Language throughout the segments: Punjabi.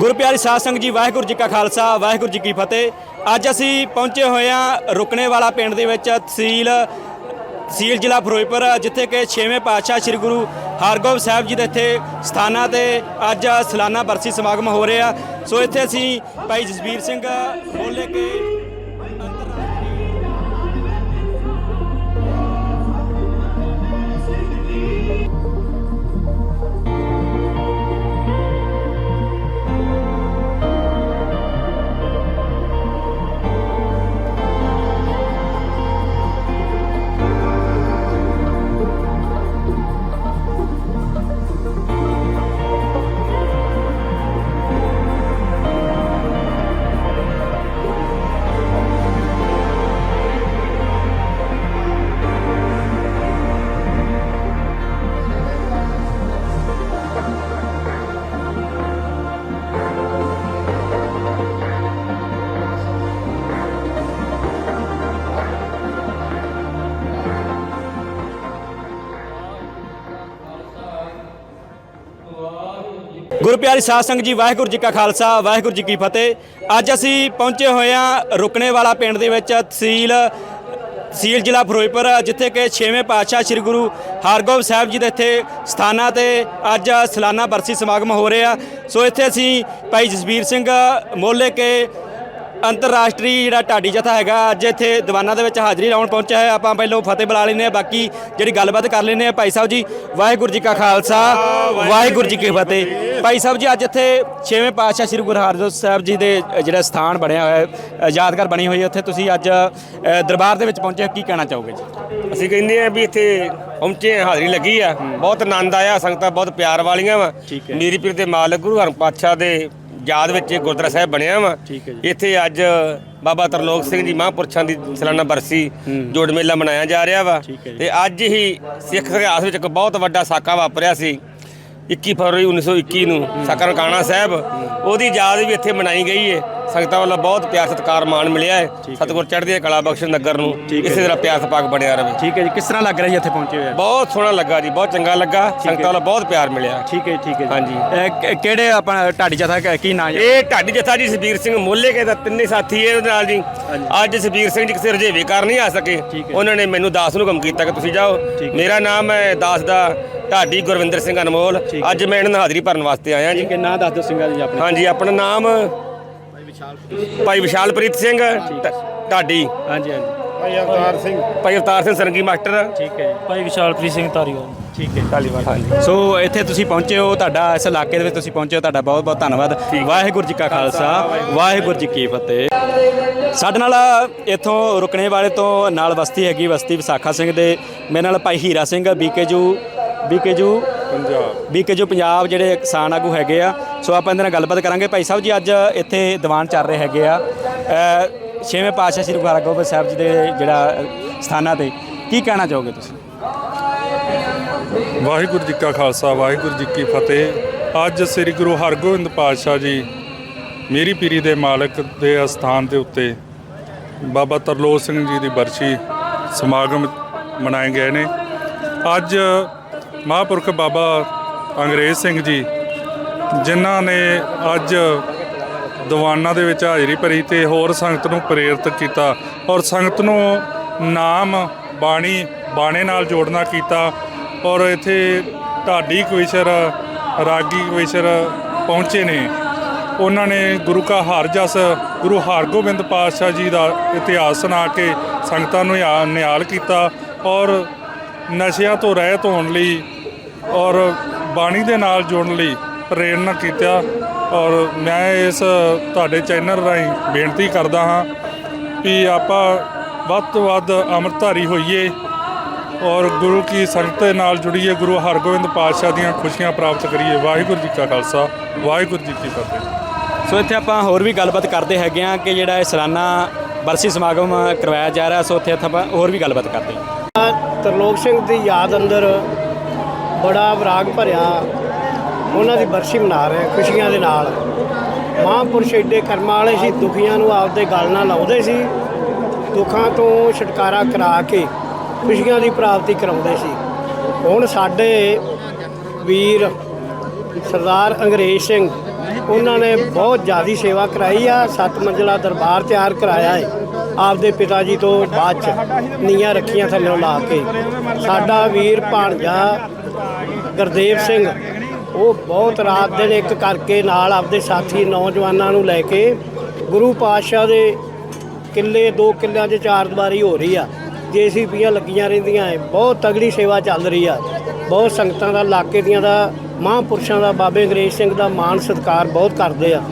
ਗੁਰਪਿਆਰੀ ਸਾਧ ਸੰਗਤ ਜੀ, ਵਾਹਿਗੁਰੂ ਜੀ ਕਾ ਖਾਲਸਾ, ਵਾਹਿਗੁਰੂ ਜੀ ਕੀ ਫਤਿਹ। ਅੱਜ ਅਸੀਂ ਪਹੁੰਚੇ ਹੋਏ ਹਾਂ ਰੁਕਣੇ ਵਾਲਾ ਪਿੰਡ ਦੇ ਵਿੱਚ, ਤਹਿਸੀਲ ਤਹਿਸੀਲ ਜ਼ਿਲ੍ਹਾ ਫਿਰੋਜ਼ਪੁਰ, ਜਿੱਥੇ ਕਿ 6ਵੇਂ ਪਾਤਸ਼ਾਹ ਸ੍ਰੀ ਗੁਰੂ ਹਰਗੋਬਿੰਦ ਸਾਹਿਬ ਜੀ ਦੇ ਇੱਥੇ ਸਥਾਨਾਂ ਤੇ ਅੱਜ ਸਾਲਾਨਾ ਬਰਸੀ ਸਮਾਗਮ ਹੋ ਰਿਹਾ। ਸੋ ਇੱਥੇ ਅਸੀਂ ਭਾਈ ਜਸਵੀਰ ਸਿੰਘ, ਬੋਲੇ ਕਿ ਗੁਰੂ ਪਿਆਰੀ ਸਾਧ ਸੰਗਤ ਜੀ, ਵਾਹਿਗੁਰੂ ਜੀ ਕਾ ਖਾਲਸਾ, ਵਾਹਿਗੁਰੂ ਜੀ ਕੀ ਫਤਿਹ। ਅੱਜ ਅਸੀਂ ਪਹੁੰਚੇ ਹੋਏ ਹਾਂ ਰੁਕਣੇ ਵਾਲਾ ਪਿੰਡ ਦੇ ਵਿੱਚ, ਤਹਿਸੀਲ ਤਹਿਸੀਲ ਜ਼ਿਲ੍ਹਾ ਫਿਰੋਜ਼ਪੁਰ, ਜਿੱਥੇ ਕਿ 6ਵੇਂ ਪਾਤਸ਼ਾਹ ਸ੍ਰੀ ਗੁਰੂ ਹਰਗੋਬਿੰਦ ਸਾਹਿਬ ਜੀ ਦੇ ਇੱਥੇ ਸਥਾਨਾਂ ਤੇ ਅੱਜ ਸਾਲਾਨਾ ਬਰਸੀ ਸਮਾਗਮ ਹੋ ਰਿਹਾ। ਸੋ ਇੱਥੇ ਅਸੀਂ ਭਾਈ ਜਸਵੀਰ ਸਿੰਘ ਮੋਲੇ ਕੇ ਅੰਤਰਰਾਸ਼ਟਰੀ ਜਿਹੜਾ ਢਾਡੀ ਜਥਾ ਹੈਗਾ ਅੱਜ ਇੱਥੇ ਦੀਵਾਨਾਂ ਦੇ ਵਿੱਚ ਹਾਜ਼ਰੀ ਲਾਉਣ ਪਹੁੰਚਿਆ ਹੈ। ਆਪਾਂ ਪਹਿਲਾਂ ਫਤਿਹ ਬੁਲਾ ਲੈਂਦੇ ਹਾਂ ਬਾਕੀ ਜਿਹੜੀ ਗੱਲਬਾਤ ਕਰ ਲੈਂਦੇ ਹਾਂ ਭਾਈ ਸਾਹਿਬ ਜੀ ਵਾਹਿਗੁਰੂ ਜੀ ਕਾ ਖਾਲਸਾ ਵਾਹਿਗੁਰੂ ਜੀ ਕੀ ਫਤਿਹ। ਭਾਈ ਸਾਹਿਬ ਜੀ ਅੱਜ ਇੱਥੇ 6ਵੇਂ ਪਾਤਸ਼ਾਹ ਸ੍ਰੀ ਗੁਰੂ ਹਰਗੋਬਿੰਦ ਸਾਹਿਬ ਜੀ ਦੇ ਜਿਹੜਾ ਸਥਾਨ ਬਣਿਆ ਹੋਇਆ ਹੈ ਯਾਦਗਾਰ ਬਣੀ ਹੋਈ ਹੈ। ਉੱਥੇ ਤੁਸੀਂ ਅੱਜ ਦਰਬਾਰ ਦੇ ਵਿੱਚ ਪਹੁੰਚੇ ਕੀ ਕਹਿਣਾ ਚਾਹੋਗੇ ਜੀ? ਅਸੀਂ ਕਹਿੰਦੇ ਆ ਵੀ ਇੱਥੇ ਪਹੁੰਚੇ ਹਾਜ਼ਰੀ ਲੱਗੀ ਆ। ਬਹੁਤ ਆਨੰਦ ਆਇਆ ਸੰਗਤਾਂ ਬਹੁਤ ਪਿਆਰ ਵਾਲੀਆਂ ਵਾ। ਮੇਰੀ ਪੀਰ ਦੇ ਮਾਲਕ ਗੁਰੂ ਹਰਗੋਬਿੰਦ ਪਾਤਸ਼ਾਹ ਦੇ ਯਾਦ ਵਿੱਚ ਇਹ ਗੁਰਦੁਆਰਾ ਸਾਹਿਬ ਬਣਿਆ ਵਾ। ਇੱਥੇ ਅੱਜ ਬਾਬਾ ਤਰਲੋਕ ਸਿੰਘ ਜੀ ਮਹਾਂਪੁਰਸ਼ਾਂ ਦੀ ਸਾਲਾਨਾ ਬਰਸੀ ਜੋੜ ਮੇਲਾ ਮਨਾਇਆ ਜਾ ਰਿਹਾ ਵਾ। ਤੇ ਅੱਜ ਹੀ ਸਿੱਖ ਇਤਿਹਾਸ ਵਿੱਚ ਇੱਕ ਬਹੁਤ ਵੱਡਾ ਸਾਕਾ ਵਾਪਰਿਆ ਸੀ। 21 ਫਰਵਰੀ 1921 ਨੂੰ ਸਾਕਾ ਨਨਕਾਣਾ ਸਾਹਿਬ। ਉਹਦੀ ਯਾਦ ਵੀ ਇੱਥੇ ਮਨਾਈ ਗਈ ਹੈ ਸੰਗਤਾਂ ਵੱਲੋਂ ਬਹੁਤ ਪਿਆਰ ਸਤਿਕਾਰ ਮਾਣ ਮਿਲਿਆ ਹੈ। ਸਤਿਗੁਰ ਚੜ੍ਹਦੀ ਕਲਾ ਬਖਸ਼ ਨਗਰ ਨੂੰ। ਇਸੇ ਤਰ੍ਹਾਂ ਪਿਆਰ ਸਪਾਕ ਬਣਿਆ ਰਹੇ। ਠੀਕ ਹੈ ਜੀ। ਕਿਸ ਤਰ੍ਹਾਂ ਲੱਗ ਰਿਹਾ ਜੀ ਇੱਥੇ ਪਹੁੰਚੇ ਹੋਏ? ਬਹੁਤ ਸੋਹਣਾ ਲੱਗਾ ਜੀ ਬਹੁਤ ਚੰਗਾ ਲੱਗਾ। ਸੰਗਤਾਂ ਵੱਲੋਂ ਬਹੁਤ ਪਿਆਰ ਮਿਲਿਆ। ਠੀਕ ਹੈ ਠੀਕ ਹੈ ਹਾਂਜੀ। ਕਿ- ਕਿਹੜੇ ਆਪਣਾ ਢਾਡੀ ਜਥਾ ਕ- ਕੀ ਨਾਂ ਜੀ? ਇਹ ਢਾਡੀ ਜਥਾ ਜੀ ਸਬੀਰ ਸਿੰਘ ਮੋਲੇ ਕੇ ਦਾ ਤਿੰਨੇ ਸਾਥੀ ਇਹ ਉਹਦੇ ਨਾਲ ਜੀ। ਅੱਜ ਸਬੀਰ ਸਿੰਘ ਜੀ ਕਿਸੇ ਰਜੇਵੇ ਕਰ ਨਹੀਂ ਆ ਸਕੇ। ਉਹਨਾਂ ਨੇ ਮੈਨੂੰ ਦਾਸ ਨੂੰ ਕੰਮ ਕੀਤਾ ਕਿ ਤੁਸੀਂ ਜਾਓ। ਮੇਰਾ ਨਾਮ ਹੈ ਦਾਸ ਦਾ ਢਾਡੀ ਗੁਰਵਿੰਦਰ ਸਿੰਘ ਅਨਮੋਲ। ਅੱਜ ਮੈਂ ਇਹਨਾਂ ਹਾਜ਼ਰੀ ਭਰਨ ਵਾਸਤੇ ਆਇਆ ਜੀ। ਹੈ ਨਾਂ ਦੱਸ ਦਿਓ ਸਿੰਘਾਂ ਜੀ ਆਪਣੇ। ਹਾਂਜੀ ਆਪਣਾ ਨਾਮ ਭਾਈ ਵਿਸ਼ਾਲਪ੍ਰੀਤ ਸਿੰਘ ਢਾਡੀ। ਹਾਂਜੀ ਹਾਂਜੀ। ਭਾਈ ਅਵਤਾਰ ਸਿੰਘ। ਭਾਈ ਅਵਤਾਰ ਸਿੰਘ ਸਰੰਗੀ ਮਾਸਟਰ। ਠੀਕ ਹੈ ਭਾਈ ਵਿਸ਼ਾਲਪ੍ਰੀਤ ਸਿੰਘ ਧਾਰੀਵਾਲ। ਠੀਕ ਹੈ ਢਾਲੀਵਾਲ ਹਾਂਜੀ। ਸੋ ਇੱਥੇ ਤੁਸੀਂ ਪਹੁੰਚੇ ਹੋ ਤੁਹਾਡਾ ਇਸ ਇਲਾਕੇ ਦੇ ਵਿੱਚ ਤੁਸੀਂ ਪਹੁੰਚੇ ਹੋ ਤੁਹਾਡਾ ਬਹੁਤ ਬਹੁਤ ਧੰਨਵਾਦ ਵਾਹਿਗੁਰੂ ਜੀ ਕਾ ਖਾਲਸਾ ਵਾਹਿਗੁਰੂ ਜੀ ਕੀ ਫਤਿਹ। ਸਾਡੇ ਨਾਲ ਇੱਥੋਂ ਰੁਕਣੇ ਵਾਲੇ ਤੋਂ ਨਾਲ ਬਸਤੀ ਹੈਗੀ ਬਸਤੀ ਵਿਸਾਖਾ ਸਿੰਘ ਦੇ। ਮੇਰੇ ਨਾਲ ਭਾਈ ਹੀਰਾ ਸਿੰਘ ਬੀਕੇਜੂ ਬੀਕੇਜੂ ਪੰਜਾਬ। ਬੀਕੇਜੂ ਪੰਜਾਬ ਜਿਹੜੇ ਕਿਸਾਨ ਆਗੂ ਹੈਗੇ ਆ ਸੋ ਆਪਾਂ ਇਹਦੇ ਨਾਲ ਗੱਲਬਾਤ ਕਰਾਂਗੇ। ਭਾਈ ਸਾਹਿਬ ਜੀ ਅੱਜ ਇੱਥੇ ਦੀਵਾਨ ਚੱਲ ਰਹੇ ਹੈਗੇ ਆ। ਛੇਵੇਂ ਪਾਤਸ਼ਾਹ ਸ੍ਰੀ ਗੁਰੂ ਹਰਗੋਬਿੰਦ ਸਾਹਿਬ ਜੀ ਦੇ ਜਿਹੜਾ ਸਥਾਨਾਂ ਤੇ ਕੀ ਕਹਿਣਾ ਚਾਹੋਗੇ ਤੁਸੀਂ? ਵਾਹਿਗੁਰੂ ਜੀ ਕਾ ਖਾਲਸਾ ਵਾਹਿਗੁਰੂ ਜੀ ਕੀ ਫਤਿਹ। ਅੱਜ ਸ੍ਰੀ ਗੁਰੂ ਹਰਗੋਬਿੰਦ ਪਾਤਸ਼ਾਹ ਜੀ ਮੇਰੀ ਪੀਰੀ ਦੇ ਮਾਲਕ ਦੇ ਅਸਥਾਨ ਦੇ ਉੱਤੇ ਬਾਬਾ ਤਰਲੋਕ ਸਿੰਘ ਜੀ ਦੀ ਬਰਸੀ ਸਮਾਗਮ ਮਨਾਏ ਗਏ ਨੇ। ਅੱਜ ਮਹਾਂਪੁਰਖ ਬਾਬਾ ਅੰਗਰੇਜ਼ ਸਿੰਘ ਜੀ, ਜਿਨ੍ਹਾਂ ਨੇ ਅੱਜ ਦੀਵਾਨਾਂ ਦੇ ਵਿੱਚ ਹਾਜ਼ਰੀ ਭਰੀ ਤੇ ਹੋਰ ਸੰਗਤ ਨੂੰ ਪ੍ਰੇਰਿਤ ਕੀਤਾ ਔਰ ਸੰਗਤ ਨੂੰ ਨਾਮ, ਬਾਣੀ, ਬਾਣੇ ਨਾਲ ਜੋੜਨਾ ਕੀਤਾ ਔਰ ਇੱਥੇ ਢਾਡੀ ਕਵਿਸ਼ਰ, ਰਾਗੀ ਕਵਿਸ਼ਰ ਪਹੁੰਚੇ ਨੇ। ਉਹਨਾਂ ਨੇ ਗੁਰੂ ਕਾ ਹਰ ਜਸ, ਗੁਰੂ ਹਰਗੋਬਿੰਦ ਪਾਤਸ਼ਾਹ ਜੀ ਦਾ ਇਤਿਹਾਸ ਸੁਣਾ ਕੇ ਸੰਗਤਾਂ ਨੂੰ ਨਿਹਾਲ ਕੀਤਾ ਔਰ ਨਸ਼ਿਆਂ ਤੋਂ ਰਹਿਤ ਹੋਣ ਲਈ ਔਰ ਬਾਣੀ ਦੇ ਨਾਲ ਜੁੜਨ ਲਈ ਪ੍ਰੇਰਨਾ ਕੀਤਾ ਔਰ ਮੈਂ ਇਸ ਤੁਹਾਡੇ ਚੈਨਲ ਰਾਹੀਂ ਬੇਨਤੀ ਕਰਦਾ ਹਾਂ ਕਿ ਆਪਾਂ ਵੱਧ ਤੋਂ ਵੱਧ ਅੰਮ੍ਰਿਤਧਾਰੀ ਹੋਈਏ ਔਰ ਗੁਰੂ ਕੀ ਸੰਗਤ ਨਾਲ ਜੁੜੀਏ, ਗੁਰੂ ਹਰਗੋਬਿੰਦ ਪਾਤਸ਼ਾਹ ਦੀਆਂ ਖੁਸ਼ੀਆਂ ਪ੍ਰਾਪਤ ਕਰੀਏ। ਵਾਹਿਗੁਰੂ ਜੀ ਕਾ ਖਾਲਸਾ, ਵਾਹਿਗੁਰੂ ਜੀ ਕੀ ਫਤਿਹ। ਸੋ ਇੱਥੇ ਆਪਾਂ ਹੋਰ ਵੀ ਗੱਲਬਾਤ ਕਰਦੇ ਹੈਗੇ ਆ ਕਿ ਜਿਹੜਾ ਇਹ ਸਾਲਾਨਾ ਬਰਸੀ ਸਮਾਗਮ ਕਰਵਾਇਆ ਜਾ ਰਿਹਾ, ਸੋ ਇੱਥੇ ਆਪਾਂ ਹੋਰ ਵੀ ਗੱਲਬਾਤ ਕਰਦੇ ਹਾਂ। ਤਰਲੋਕ ਸਿੰਘ ਦੀ ਯਾਦ ਅੰਦਰ ਬੜਾ ਵਿਰਾਗ ਭਰਿਆ। ਉਹਨਾਂ ਦੀ ਬਰਸੀ ਮਨਾ ਰਹੇ ਖੁਸ਼ੀਆਂ ਦੇ ਨਾਲ। ਮਹਾਂਪੁਰਸ਼ ਏਡੇ ਕਰਮਾਂ ਵਾਲੇ ਸੀ, ਦੁਖੀਆਂ ਨੂੰ ਆਪਦੇ ਗਲ ਨਾਲ ਲਾਉਂਦੇ ਸੀ। ਦੁੱਖਾਂ ਤੋਂ ਛੁਟਕਾਰਾ ਕਰਾ ਕੇ ਖੁਸ਼ੀਆਂ ਦੀ ਪ੍ਰਾਪਤੀ ਕਰਾਉਂਦੇ ਸੀ। ਹੁਣ ਸਾਡੇ ਵੀਰ ਸਰਦਾਰ ਅੰਗਰੇਜ਼ ਸਿੰਘ, ਉਹਨਾਂ ਨੇ ਬਹੁਤ ਜ਼ਿਆਦੀ ਸੇਵਾ ਕਰਾਈ ਆ। ਸੱਤ ਮੰਜ਼ਲਾ ਦਰਬਾਰ ਤਿਆਰ ਕਰਾਇਆ ਹੈ ਆਪਦੇ ਪਿਤਾ ਜੀ ਤੋਂ ਬਾਅਦ ਚ ਨੀਆਂ ਰੱਖੀਆਂ ਥੱਲੇ ਲਾ ਕੇ। ਸਾਡਾ ਵੀਰ ਭਾਣਜਾ ਗੁਰਦੇਵ ਸਿੰਘ, ਉਹ ਬਹੁਤ ਰਾਤ ਦਿਨ ਇੱਕ ਕਰਕੇ ਨਾਲ ਆਪਦੇ ਸਾਥੀ ਨੌਜਵਾਨਾਂ ਨੂੰ ਲੈ ਕੇ ਗੁਰੂ ਪਾਤਸ਼ਾਹ ਦੇ ਕਿੱਲੇ, ਦੋ ਕਿੱਲਿਆਂ 'ਚ ਚਾਰ ਦੀਵਾਰੀ ਹੋ ਰਹੀ ਆ। ਜੇਸੀਬੀਆਂ ਲੱਗੀਆਂ ਰਹਿੰਦੀਆਂ ਐ। ਬਹੁਤ ਤਗੜੀ ਸੇਵਾ ਚੱਲ ਰਹੀ ਆ। ਬਹੁਤ ਸੰਗਤਾਂ ਦਾ, ਇਲਾਕੇ ਦੀਆਂ ਦਾ, ਮਹਾਂਪੁਰਸ਼ਾਂ ਦਾ, ਬਾਬੇ ਅੰਗਰੇਜ਼ ਸਿੰਘ ਦਾ ਮਾਣ ਸਤਿਕਾਰ ਬਹੁਤ ਕਰਦੇ ਆ।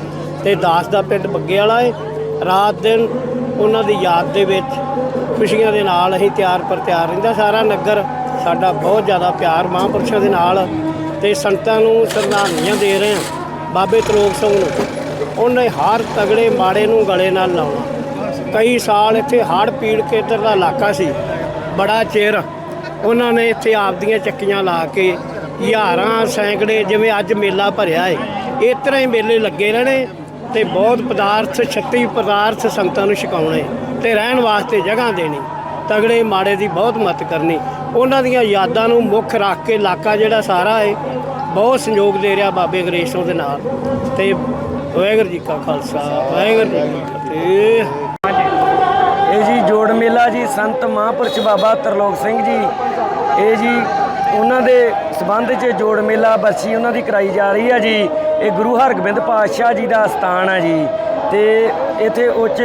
ਤੇ ਦਾਸ ਦਾ ਪਿੰਡ ਬੱਗੇ ਵਾਲਾ ਏ। ਰਾਤ ਦਿਨ ਉਹਨਾਂ ਦੀ ਯਾਦ ਦੇ ਵਿੱਚ ਖੁਸ਼ੀਆਂ ਦੇ ਨਾਲ ਅਸੀਂ ਤਿਆਰ ਪਰ ਤਿਆਰ ਰਹਿੰਦਾ। ਸਾਰਾ ਨਗਰ ਸਾਡਾ ਬਹੁਤ ਜ਼ਿਆਦਾ ਪਿਆਰ ਮਹਾਂਪੁਰਸ਼ਾਂ ਦੇ ਨਾਲ ਤੇ ਸੰਤਾਂ ਨੂੰ ਸ਼ਰਧਾਂਜਲੀਆਂ ਦੇ ਰਹੇ ਹਾਂ ਬਾਬੇ ਤਰੋਕ ਸਿੰਘ ਨੂੰ। ਉਹਨੇ ਹਰ ਤਗੜੇ ਮਾੜੇ ਨੂੰ ਗਲੇ ਨਾਲ ਲਾਉਣਾ। ਕਈ ਸਾਲ ਇੱਥੇ ਹੜ੍ਹ ਪੀੜ ਕੇ ਇੱਧਰ ਦਾ ਇਲਾਕਾ ਸੀ। ਬੜਾ ਚਿਰ ਉਹਨਾਂ ਨੇ ਇੱਥੇ ਆਪਦੀਆਂ ਚੱਕੀਆਂ ਲਾ ਕੇ ਹਜ਼ਾਰਾਂ ਸੈਂਕੜੇ ਜਿਵੇਂ ਅੱਜ ਮੇਲਾ ਭਰਿਆ ਏ, ਇਸ ਤਰ੍ਹਾਂ ਹੀ ਮੇਲੇ ਲੱਗੇ ਰਹਿਣੇ। ਤੇ ਬਹੁਤ ਪਦਾਰਥ ਸ਼ਕਤੀ ਪਦਾਰਥ ਸੰਗਤਾਂ ਨੂੰ ਛਕਾਉਣੇ ਤੇ ਰਹਿਣ ਵਾਸਤੇ ਜਗ੍ਹਾ ਦੇਣੀ, ਤਗੜੇ ਮਾੜੇ ਦੀ ਬਹੁਤ ਮਤ ਕਰਨੀ। ਉਹਨਾਂ ਦੀਆਂ ਯਾਦਾਂ ਨੂੰ ਮੁੱਖ ਰੱਖ ਕੇ ਇਲਾਕਾ ਜਿਹੜਾ ਸਾਰਾ ਹੈ ਬਹੁਤ ਸੰਯੋਗ ਦੇ ਰਿਹਾ ਬਾਬੇ ਅੰਗਰੇਜ਼ ਸਿੰਘ ਦੇ ਨਾਲ। ਤੇ ਵਾਹਿਗੁਰੂ ਜੀ ਕਾ ਖਾਲਸਾ, ਵਾਹਿਗੁਰੂ ਜੀ ਕੀ ਫਤਿਹ। ਇਹ ਜੀ ਜੋੜ ਮੇਲਾ ਜੀ, ਸੰਤ ਮਹਾਂਪੁਰਸ਼ ਬਾਬਾ ਤਰਲੋਕ ਸਿੰਘ ਜੀ। ਇਹ ਜੀ ਉਹਨਾਂ ਦੇ ਸਬੰਧ 'ਚ ਜੋੜ ਮੇਲਾ ਬਰਸੀ ਉਹਨਾਂ ਦੀ ਕਰਾਈ ਜਾ ਰਹੀ ਹੈ ਜੀ। ਇਹ ਗੁਰੂ ਹਰਗੋਬਿੰਦ ਪਾਤਸ਼ਾਹ ਜੀ ਦਾ ਸਥਾਨ ਹੈ ਜੀ। ਤੇ ਇੱਥੇ ਉੱਚ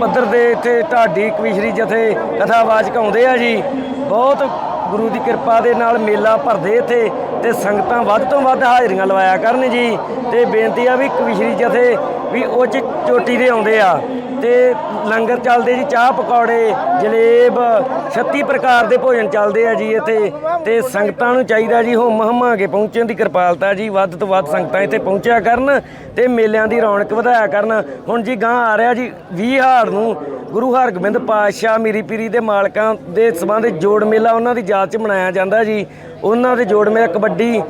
ਪੱਧਰ ਦੇ ਇੱਥੇ ਢਾਡੀ ਕਵੀਸ਼ਰੀ ਜਥੇ ਕਥਾਵਾਚਕ ਆਉਂਦੇ ਆ ਜੀ। ਬਹੁਤ ਗੁਰੂ ਦੀ ਕਿਰਪਾ ਦੇ ਨਾਲ ਮੇਲਾ ਭਰਦੇ ਇੱਥੇ ਤੇ ਸੰਗਤਾਂ ਵੱਧ ਤੋਂ ਵੱਧ ਹਾਜ਼ਰੀਆਂ ਲਵਾਇਆ ਕਰਨ ਜੀ। ਤੇ ਬੇਨਤੀ ਆ ਵੀ ਕਵੀਸ਼ਰੀ ਜਥੇ ਵੀ ਉਹ 'ਚ ਚੋਟੀ ਦੇ ਆਉਂਦੇ ਆ ਤੇ ਲੰਗਰ ਚੱਲਦੇ ਜੀ, ਚਾਹ ਪਕੌੜੇ, ਜਲੇਬ 36 ਪ੍ਰਕਾਰ ਦੇ ਭੋਜਨ ਚੱਲਦੇ ਆ ਜੀ ਇੱਥੇ ਤੇ ਸੰਗਤਾਂ ਨੂੰ ਚਾਹੀਦਾ ਜੀ ਹੋਮ ਹਮਾ ਕੇ ਪਹੁੰਚਣ ਦੀ ਕਿਰਪਾਲਤਾ ਜੀ, ਵੱਧ ਤੋਂ ਵੱਧ ਸੰਗਤਾਂ ਇੱਥੇ ਪਹੁੰਚਿਆ ਕਰਨ ਤੇ ਮੇਲਿਆਂ ਦੀ ਰੌਣਕ ਵਧਾਇਆ ਕਰਨ। ਹੁਣ ਜੀ ਗਾਂ ਆ ਰਿਹਾ ਜੀ 20 ਹਾੜ ਨੂੰ ਗੁਰੂ ਹਰਗੋਬਿੰਦ ਪਾਤਸ਼ਾਹ ਮੀਰੀ ਪੀਰੀ ਦੇ ਮਾਲਕਾਂ ਦੇ ਸਬੰਧ ਜੋੜ ਮੇਲਾ ਉਹਨਾਂ ਦੀ ਯਾਦ 'ਚ ਮਨਾਇਆ ਜਾਂਦਾ ਜੀ। ਉਹਨਾਂ ਦੇ ਜੋੜ ਮੇਲਾ ਕਬੱਡੀ,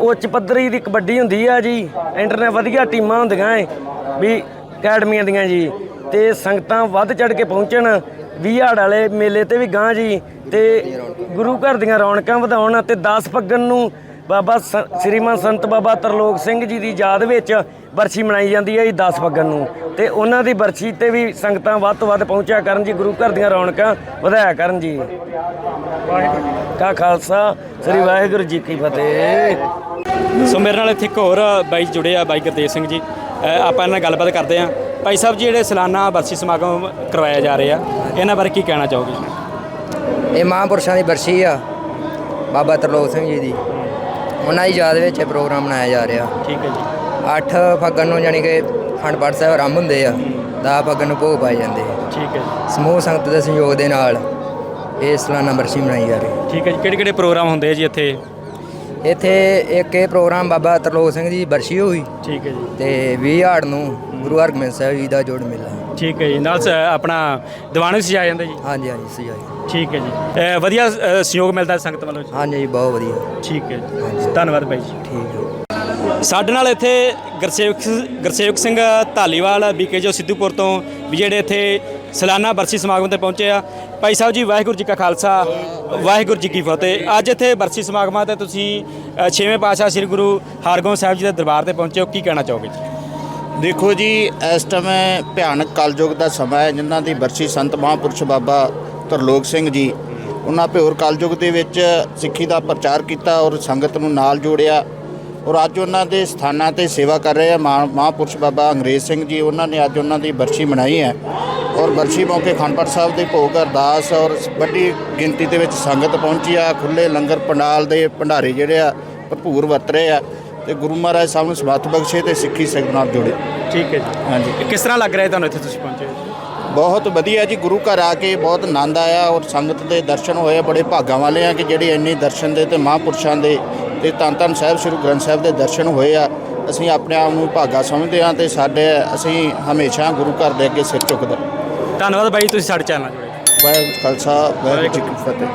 ਉੱਚ ਪੱਧਰੀ ਦੀ ਕਬੱਡੀ ਹੁੰਦੀ ਆ ਜੀ। ਇੰਟਰਨੈਟ ਵਧੀਆ ਟੀਮਾਂ ਹੁੰਦੀਆਂ ਏ। ਵੀ ਅਕੈਡਮੀਆਂ ਦੀਆਂ ਜੀ। ਤੇ ਸੰਗਤਾਂ ਵੱਧ ਚੜ ਕੇ ਪਹੁੰਚਣ। 20 ਹਾੜ ਵਾਲੇ ਮੇਲੇ ਤੇ ਵੀ ਗਾਂ ਜੀ। ਤੇ ਗੁਰੂ ਘਰ ਦੀਆਂ ਰੌਣਕਾਂ ਵਧਾਉਣ ਅਤੇ 10 ਫੱਗਣ ਨੂੰ ਬਾਬਾ ਸ- ਸ੍ਰੀਮਾਨ ਸੰਤ ਬਾਬਾ ਤਰਲੋਕ ਸਿੰਘ ਜੀ ਦੀ ਯਾਦ ਵਿੱਚ ਬਰਸੀ ਮਨਾਈ ਜਾਂਦੀ ਹੈ ਜੀ 10 ਫੱਗਣ ਨੂੰ। ਤੇ ਉਹਨਾਂ ਦੀ ਬਰਸੀ ਤੇ ਵੀ ਸੰਗਤਾਂ ਵੱਧ ਤੋਂ ਵੱਧ ਪਹੁੰਚਿਆ ਕਰਨ ਜੀ, ਗੁਰੂ ਘਰ ਦੀਆਂ ਰੌਣਕਾਂ ਵਧਾਇਆ ਕਰਨ ਜੀ। ਕਾ ਖਾਲਸਾ, ਸ੍ਰੀ ਵਾਹਿਗੁਰੂ ਜੀ ਕੀ ਫਤਿਹ। ਸੋ ਮੇਰੇ ਨਾਲ ਇੱਥੇ ਇੱਕ ਹੋਰ ਬਾਈ ਜੁੜੇ ਆ, ਬਾਈ ਗੁਰਦੇਵ ਸਿੰਘ ਜੀ। ਆਪਾਂ ਇਹਨਾਂ ਨਾਲ ਗੱਲਬਾਤ ਕਰਦੇ ਆ ਭਾਈ ਸਾਹਿਬ ਜੀ ਜਿਹੜੇ ਸਾਲਾਨਾ ਬਰਸੀ ਸਮਾਗਮ ਕਰਵਾਇਆ ਜਾ ਰਹੇ ਇਹਨਾਂ ਬਾਰੇ ਕੀ ਕਹਿਣਾ ਚਾਹੋਗੇ? ਇਹ ਮਹਾਂਪੁਰਸ਼ਾਂ ਦੀ ਬਰਸੀ ਆ ਬਾਬਾ ਤਰਲੋਕ ਸਿੰਘ ਜੀ ਦੀ। ਉਹਨਾਂ ਦੀ ਯਾਦ ਵਿੱਚ ਇਹ ਪ੍ਰੋਗਰਾਮ ਮਨਾਇਆ ਜਾ ਰਿਹਾ। ਠੀਕ ਹੈ ਜੀ। 8 ਫੱਗਣ ਨੂੰ ਜਾਣੀ ਕਿ ਅਖੰਡ ਪਾਠ ਸਾਹਿਬ ਆਰੰਭ ਹੁੰਦੇ ਆ 10 ਫੱਗਣ ਨੂੰ ਭੋਗ ਪਾਏ ਜਾਂਦੇ ਆ। ਠੀਕ ਹੈ ਸਮੂਹ ਸੰਗਤ ਦੇ ਸਹਿਯੋਗ ਦੇ ਨਾਲ ਇਹ ਸਾਲਾਨਾ ਬਰਸੀ ਮਨਾਈ ਜਾ ਰਹੀ ਠੀਕ ਹੈ ਜੀ। ਕਿਹੜੇ ਕਿਹੜੇ ਪ੍ਰੋਗਰਾਮ ਹੁੰਦੇ ਆ ਜੀ ਇੱਥੇ? ਇੱਥੇ ਇੱਕ ਇਹ ਪ੍ਰੋਗਰਾਮ ਬਾਬਾ ਤਰਲੋਕ ਸਿੰਘ ਦੀ ਬਰਸੀ ਹੋਈ। ਠੀਕ ਹੈ ਜੀ। ਤੇ 20 ਹਾੜ ਨੂੰ ਗੁਰੂ ਹਰਗੋਬਿੰਦ ਸਾਹਿਬ ਜੀ ਦਾ ਜੋੜ ਮੇਲਾ। ਠੀਕ ਹੈ ਜੀ ਨਾਲ ਸ- ਆਪਣਾ ਦੀਵਾਨ ਵੀ ਸਜਾਇਆ ਜਾਂਦਾ ਜੀ। ਹਾਂਜੀ ਹਾਂਜੀ ਸਜਾਈ ਠੀਕ ਹੈ ਜੀ। ਅ, ਵਧੀਆ ਅ, ਸਹਿਯੋਗ ਮਿਲਦਾ ਸੰਗਤ ਵੱਲੋਂ ਜੀ। ਹਾਂਜੀ ਜੀ ਬਹੁਤ ਵਧੀਆ। ਠੀਕ ਹੈ ਜੀ। ਧੰਨਵਾਦ ਬਾਈ ਜੀ। ਠੀਕ ਹੈ। ਸਾਡੇ ਨਾਲ ਇੱਥੇ ਗੁਰਸੇਵਕ ਗੁਰਸੇਵਕ ਸਿੰਘ ਧਾਲੀਵਾਲ ਬੀਕੇ ਜੋ ਸਿੱਧੂਪੁਰ ਤੋਂ ਵੀ ਜਿਹੜੇ ਇੱਥੇ ਸਾਲਾਨਾ ਬਰਸੀ ਸਮਾਗਮ ਤੇ ਪਹੁੰਚੇ ਆ। ਭਾਈ ਸਾਹਿਬ ਜੀ ਵਾਹਿਗੁਰੂ ਜੀ ਕਾ ਖਾਲਸਾ ਵਾਹਿਗੁਰੂ ਜੀ ਕੀ ਫਤਿਹ। ਅੱਜ ਇੱਥੇ ਬਰਸੀ ਸਮਾਗਮਾਂ ਤੇ ਤੁਸੀਂ ਅ, ਛੇਵੇਂ ਪਾਤਸ਼ਾਹ ਸ੍ਰੀ ਗੁਰੂ ਹਰਗੋਬਿੰਦ ਸਾਹਿਬ ਜੀ ਦੇ ਦਰਬਾਰ ਤੇ ਪਹੁੰਚੇ ਹੋ। ਕੀ ਕਹਿਣਾ ਚਾਹੋਗੇ ਜੀ? ਦੇਖੋ ਜੀ ਇਸ ਟਾਈਮ ਭਿਆਨਕ ਕਲਯੁਗ ਦਾ ਸਮਾਂ ਹੈ ਜਿਨ੍ਹਾਂ ਦੀ ਬਰਸੀ ਸੰਤ ਮਹਾਂਪੁਰਸ਼ ਬਾਬਾ ਤਰਲੋਕ ਸਿੰਘ ਜੀ ਉਹਨਾਂ ਭਿਓਰ ਕਲਯੁਗ ਦੇ ਵਿੱਚ ਸਿੱਖੀ ਦਾ ਪ੍ਰਚਾਰ ਕੀਤਾ ਔਰ ਸੰਗਤ ਨੂੰ ਨਾਲ ਜੋੜਿਆ। ਔਰ ਅੱਜ ਉਹਨਾਂ ਦੇ ਸਥਾਨਾਂ ਤੇ ਸੇਵਾ ਕਰ ਰਹੇ ਆ ਮਹਾ- ਮਹਾਂਪੁਰਸ਼ ਬਾਬਾ ਅੰਗਰੇਜ਼ ਸਿੰਘ ਜੀ। ਉਹਨਾਂ ਨੇ ਅੱਜ ਉਹਨਾਂ ਦੀ ਬਰਸੀ ਮਨਾਈ ਹੈ। ਔਰ ਬਰਸੀ ਮੌਕੇ ਖੰਡਪੜ ਸਾਹਿਬ ਦੇ ਭੋਗ ਅਰਦਾਸ ਔਰ ਵੱਡੀ ਗਿਣਤੀ ਦੇ ਵਿੱਚ ਸੰਗਤ ਪਹੁੰਚੀ ਆ। ਖੁੱਲੇ ਲੰਗਰ ਪੰਡਾਲ ਦੇ ਭੰਡਾਰੇ ਜਿਹੜੇ ਆ ਭਰਪੂਰ ਵਰਤ ਰਹੇ ਆ। ਤੇ ਗੁਰੂ ਮਹਾਰਾਜ ਸਾਹਿਬ ਨੂੰ ਸਮੱਤ ਬਖਸ਼ੇ ਤੇ ਸਿੱਖੀ ਸਿੱਖ ਨਾਲ ਜੋੜੇ। ਠੀਕ ਹੈ ਜੀ। ਹਾਂਜੀ। ਕਿਸ ਤਰ੍ਹਾਂ ਲੱਗ ਰਿਹਾ ਤੁਹਾਨੂੰ ਇੱਥੇ ਤੁਸੀਂ ਪਹੁੰਚੇ? ਬਹੁਤ ਵਧੀਆ ਜੀ ਗੁਰੂ ਘਰ ਆ ਕੇ ਬਹੁਤ ਆਨੰਦ ਆਇਆ ਔਰ ਸੰਗਤ ਦੇ ਦਰਸ਼ਨ ਹੋਏ ਬੜੇ ਭਾਗਾਂ ਵਾਲੇ ਆ ਕਿ ਜਿਹੜੇ ਇੰਨੇ ਦਰਸ਼ਨ ਦੇ ਤੇ ਮਹਾਂਪੁਰਸ਼ਾਂ ਦੇ ਤੇ ਧੰਨ ਧੰਨ ਸਾਹਿਬ ਸ੍ਰੀ ਗ੍ਰੰਥ ਸਾਹਿਬ ਦੇ ਦਰਸ਼ਨ ਹੋਏ ਆ। ਅਸੀਂ ਆਪਣੇ ਆਪ ਨੂੰ ਭਾਗਾ ਸਮਝਦੇ ਆ ਤੇ ਸਾਡੇ ਅਸੀਂ ਹਮੇਸ਼ਾ ਗੁਰੂ ਘਰ ਦੇ ਅੱਗੇ ਸਿਰ ਝੁਕਦੇ ਧੰਨਵਾਦ ਬਾਈ ਤੁਸੀਂ ਸਾਡੇ ਚੈਨਲ ਵਾਹਿਗੁਰੂ ਖਾਲਸਾ ਵਾਹਿਗੁਰੂ ਜੀ ਕੀ ਫਤਿਹ।